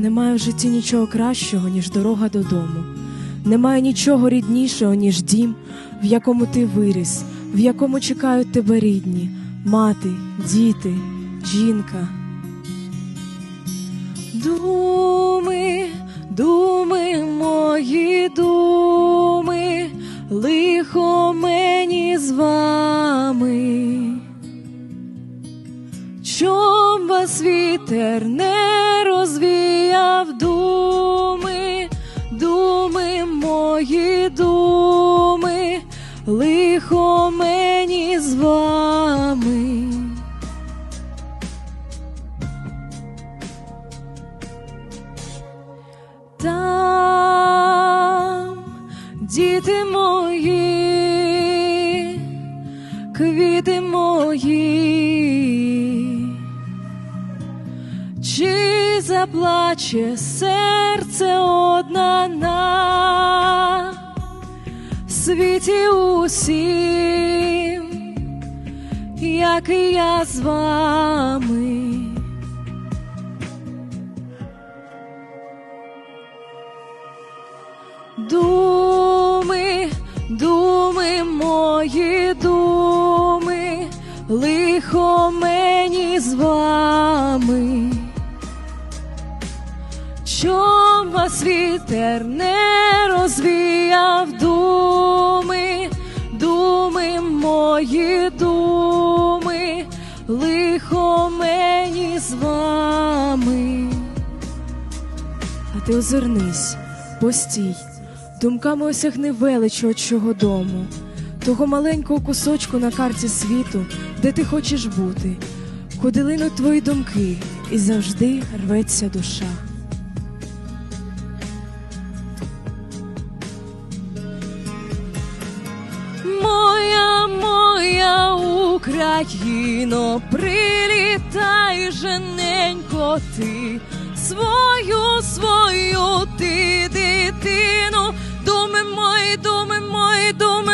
Немає в житті нічого кращого, ніж дорога додому. Немає нічого ріднішого, ніж дім, в якому ти виріс, в якому чекають тебе рідні, мати, діти, жінка. Думи, думи, мої думи, лихо мені з вами. Чом вас вітер не розвіяв думи, думи, мої думи, лихо мені з вами. Там діти мої, квіти заплаче серце одна на світі усім, як і я з вами. Думи, думи, мої думи, лихо мені з вами. Чом вітер не розвіяв думи, думи, мої думи, лихо мені з вами. А ти озирнись, постій, думками осягни велич отчого дому, того маленького кусочку на карті світу, де ти хочеш бути, куди линуть твої думки, і завжди рветься душа. Україно, прилітай жененько ти, свою, свою ти дитину, думи мої, думи мої, думи